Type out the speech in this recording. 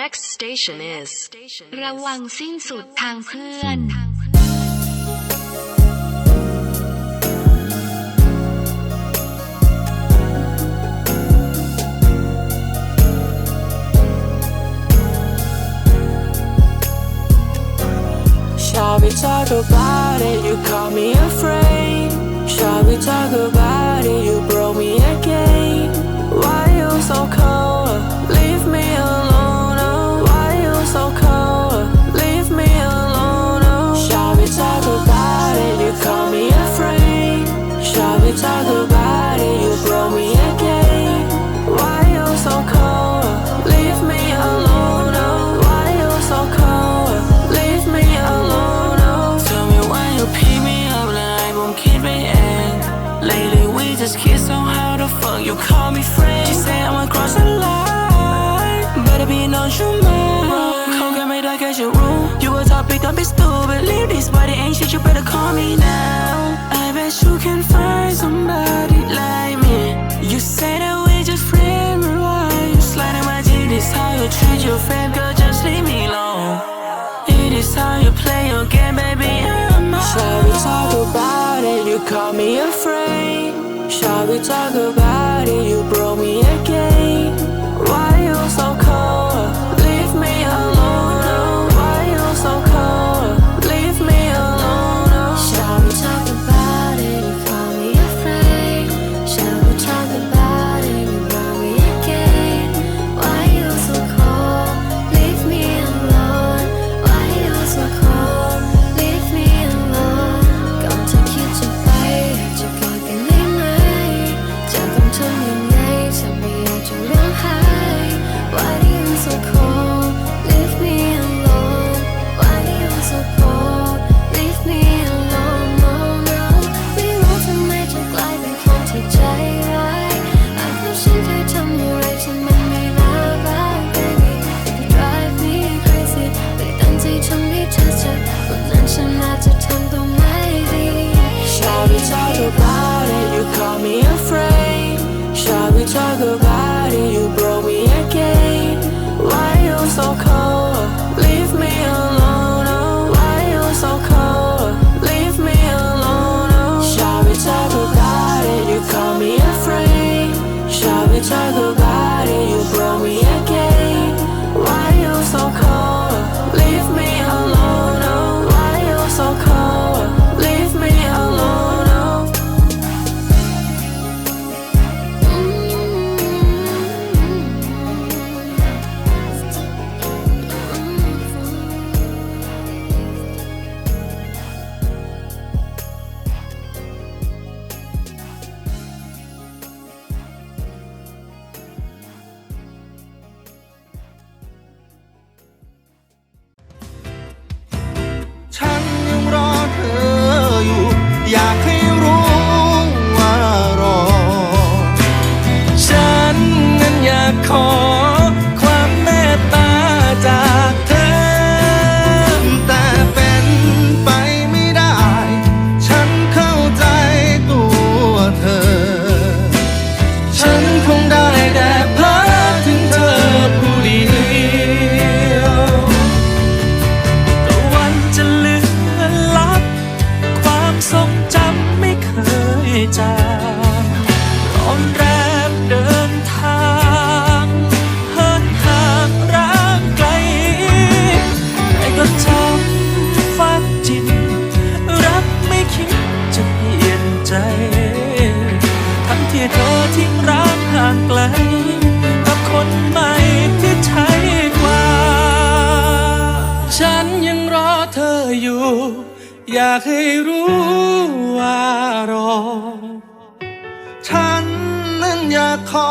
next station is ระวังสิ้นสุดทางเพื่อน we talk about it? You call me afraid. Shall we talk about it? You broke me. just kiss on how the fuck you call me friend She say I'ma cross the line. Better be on your mind Come get me like at your room. You a topic, don't be stupid. Leave this body, ain't shit, you better call me now. I bet you can find somebody like me. You say that we just friends, but why you sliding my dick? This how you treat your friend, girl, just leave me alone. It is how you play your game, baby, I'm out we talk about it, you call me a friend we talk about. talk about it, you broke me again. Why you so cold? Leave me alone, oh. Why you so cold? Leave me alone, oh. Shall we talk about it? You call me afraid. Shall we talk about it? You broke me again. Why you so cold? Leave me alone, oh. Why you so cold? ากให้รู้ว่ารอ ฉันนั้นอยากขอ